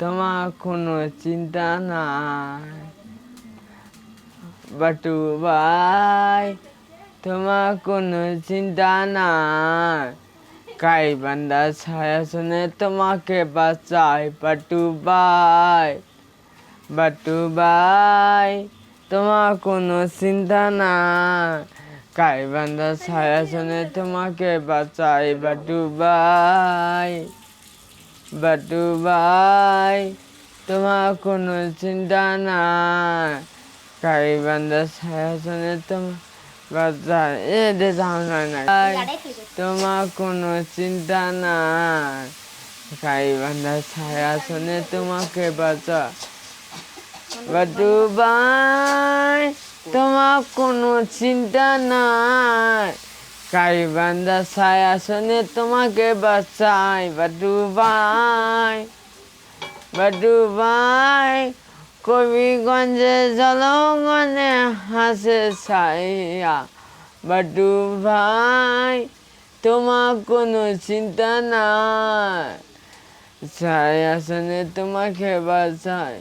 তোমার কোনো চিন্তা নাই। বাটু ভাই তোমার কোনো চিন্তা নাই। কাই বান্দা ছায়া শুনে তোমাকে বাঁচাই বাটু ভাই বাটু ভাই তোমার কোনো চিন্তা নাই। কাই বান্দা ছায়া শুনে তোমাকে বাঁচাই বাটু ভাই বাটু ভাই তোমার কোনো চিন্তা নাই। কাই বান্দা শুনে তোমার বাঁচাই এ দে যাও না না তোমার কোনো চিন্তা নাই। কাই বান্দা শুনে তোমাকে বাঁচা বাটু ভাই তোমার কোনো চিন্তা নাই। কাই বান্দা ছায়া শুনে তোমাকে বাঁচাই বাটু ভাই কবিগঞ্জে জলগঞ্জে হাসে ছাইয়া বাটু ভাই, তোমার কোনো চিন্তা নাই। ছায়া শুনে তোমাকে বাঁচাই।